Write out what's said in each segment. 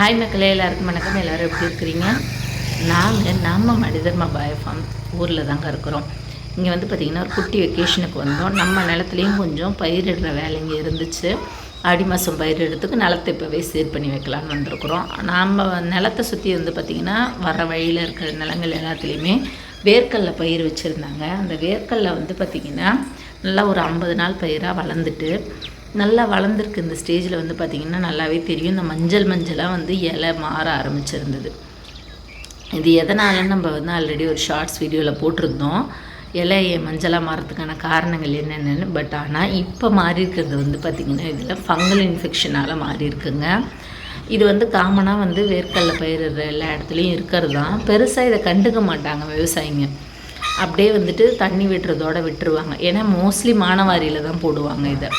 Hi மக்களே எல்லாருக்கும் வணக்கம். எல்லோரும் எப்படி இருக்கிறீங்க? நாங்கள் நம்ம மனிதர்மா பாய ஃபார்ம் ஊரில் தாங்க இருக்கிறோம். இங்கே வந்து பார்த்திங்கன்னா ஒரு குட்டி வெக்கேஷனுக்கு வந்தோம். நம்ம நிலத்துலேயும் கொஞ்சம் பயிரிடுற வேலைங்க இருந்துச்சு. ஆடி மாதம் பயிரிடுறதுக்கு நிலத்தை இப்போவே சீர் பண்ணி வைக்கலான்னு வந்திருக்கிறோம். நம்ம நிலத்தை சுற்றி வந்து பார்த்திங்கன்னா வர வழியில் இருக்கிற நிலங்கள் எல்லாத்துலேயுமே வேர்க்கல்ல பயிர் வச்சுருந்தாங்க. அந்த வேர்க்கல்ல வந்து பார்த்திங்கன்னா நல்லா ஒரு ஐம்பது நாள் பயிராக வளர்ந்துட்டு நல்லா வளர்ந்துருக்கு இந்த ஸ்டேஜில் வந்து பார்த்திங்கன்னா நல்லாவே தெரியும். இந்த மஞ்சள் மஞ்சளாக வந்து இலை மாற ஆரம்பிச்சிருந்தது. இது எதனாலன்னு நம்ம வந்து ஆல்ரெடி ஒரு ஷார்ட்ஸ் வீடியோவில் போட்டிருந்தோம். இலையை மஞ்சளாக மாறதுக்கான காரணங்கள் என்னென்னு பட் ஆனால் இப்போ மாறி இருக்கிறது வந்து பார்த்திங்கன்னா இதில் ஃபங்கல் இன்ஃபெக்ஷனால் மாறி இருக்குங்க. இது வந்து காமனாக வந்து வேர்க்கடலை பயிரிடுற எல்லா இடத்துலையும் இருக்கிறது? தான் பெருசாக இதை கண்டுக்க மாட்டாங்க விவசாயிங்க. அப்படியே வந்துட்டு தண்ணி விட்டுறதோட விட்டுருவாங்க. ஏன்னா மோஸ்ட்லி மானவாரியில் தான் போடுவாங்க இதை.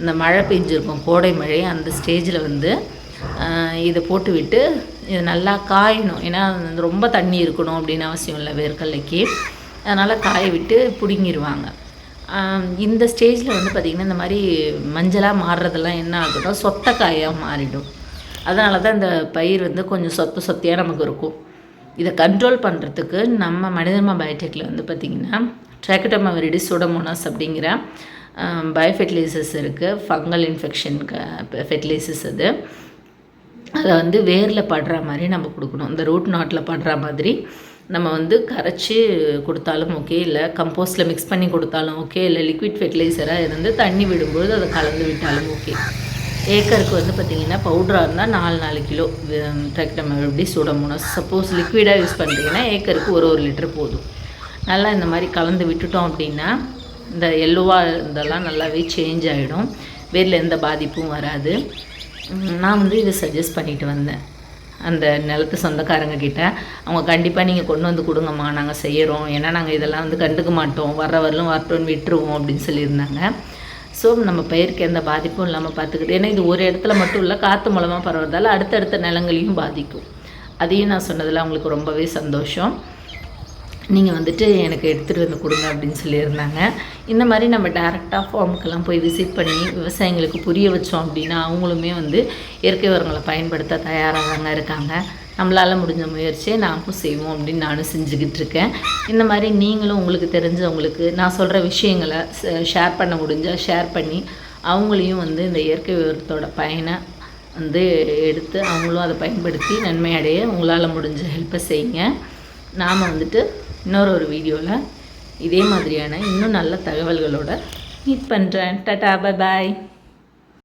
இந்த மழை பெஞ்சிருக்கும் கோடை மழை அந்த ஸ்டேஜில் வந்து இதை போட்டு விட்டு இது நல்லா காயணும். ஏன்னா ரொம்ப தண்ணி இருக்கணும் அப்படின்னு அவசியம் இல்லை வேர்க்கடலைக்கு. அதனால் காய விட்டு பிடுங்கிடுவாங்க இந்த ஸ்டேஜில் வந்து பார்த்திங்கன்னா இந்த மாதிரி மஞ்சளாக மாறுறதெல்லாம் என்ன ஆகுதோ சொத்தக்காயாக மாறிடும். அதனால தான் இந்த பயிர் வந்து கொஞ்சம் சொத்த சொத்தையாக நமக்கு இருக்கும். இதை கண்ட்ரோல் பண்ணுறதுக்கு நம்ம மனிதர்மா பயோடெக்கில் வந்து பார்த்திங்கன்னா ட்ராக்கட்டமா வெரிடி சூடமோனாஸ் அப்படிங்கிற பயோஃபெர்டிலைசர்ஸ் இருக்குது ஃபங்கல் இன்ஃபெக்ஷனுக்கு ஃபெர்டிலைசர்ஸ் அது. அதை வந்து வேரில் படுற மாதிரி நம்ம கொடுக்கணும். இந்த ரூட் நாட்டில் படுற மாதிரி நம்ம வந்து கரைச்சி கொடுத்தாலும் ஓகே இல்லை கம்போஸ்ட்டில் மிக்ஸ் பண்ணி கொடுத்தாலும் ஓகே இல்லை லிக்விட் ஃபெர்டிலைசராக இருந்து தண்ணி விடும்போது அதை கலந்து விட்டாலும் ஓகே ஏக்கருக்கு வந்து பார்த்திங்கன்னா பவுட்ராக இருந்தால் நாலு நாலு கிலோ நம்ம எப்படி சுடமுணும் சப்போஸ் லிக்விடாக யூஸ் பண்ணுறீங்கன்னா ஏக்கருக்கு ஒரு ஒரு லிட்டர் போதும். நல்லா இந்த மாதிரி கலந்து விட்டுட்டோம் அப்படின்னா இந்த எல்லோவாக இதெல்லாம் நல்லாவே சேஞ்ச் ஆகிடும் வேரில் எந்த பாதிப்பும் வராது. நான் வந்து இதை சஜஸ்ட் பண்ணிட்டு வந்தேன். அந்த நிலத்து சொந்தக்காரங்க கிட்ட அவங்க கண்டிப்பாக நீங்கள் கொண்டு வந்து கொடுங்கம்மா நாங்கள் செய்கிறோம் ஏன்னா நாங்கள் இதெல்லாம் வந்து கண்டுக்க மாட்டோம். வர்ற வரலும் வரட்டோன்னு விட்டுருவோம் அப்படின்னு சொல்லியிருந்தாங்க. ஸோ நம்ம பயிருக்கு எந்த பாதிப்பும் இல்லாமல் பார்த்துக்கிட்டு ஏன்னா இது ஒரு இடத்துல மட்டும் இல்லை காற்று மூலமாக பரவுறதால அடுத்தடுத்த நிலங்களையும் பாதிக்கும். அதையும் நான் சொன்னதில் அவங்களுக்கு ரொம்பவே சந்தோஷம். நீங்கள் வந்துட்டு எனக்கு எடுத்துகிட்டு வந்து கொடுங்க அப்படின்னு சொல்லியிருந்தாங்க. இந்த மாதிரி நம்ம டேரெக்டாக ஃபார்முக்கெல்லாம் போய் விசிட் பண்ணி விவசாயிங்களுக்கு புரிய வச்சோம் அப்படின்னா அவங்களுமே வந்து இயற்கை உரங்களை பயன்படுத்த தயாராக தாங்க இருக்காங்க. நம்மளால் முடிஞ்ச முயற்சியை நாமும் செய்வோம் அப்படின்னு நானும் செஞ்சுக்கிட்டு இருக்கேன். இந்த மாதிரி நீங்களும் உங்களுக்கு தெரிஞ்சவங்களுக்கு நான் சொல்கிற விஷயங்களை ஷேர் பண்ண முடிஞ்சால் ஷேர் பண்ணி அவங்களையும் வந்து இந்த இயற்கை உரத்தோட பயனை வந்து எடுத்து அவங்களும் அதை பயன்படுத்தி நன்மை அடைய உங்களால் முடிஞ்ச ஹெல்ப்பை செய்யுங்க. நாம் வந்துட்டு இன்னொரு ஒரு வீடியோவில் இதே மாதிரியான இன்னும் நல்ல தகவல்களோட மீட் பண்ணுறேன் டட்டா பாய் பாய்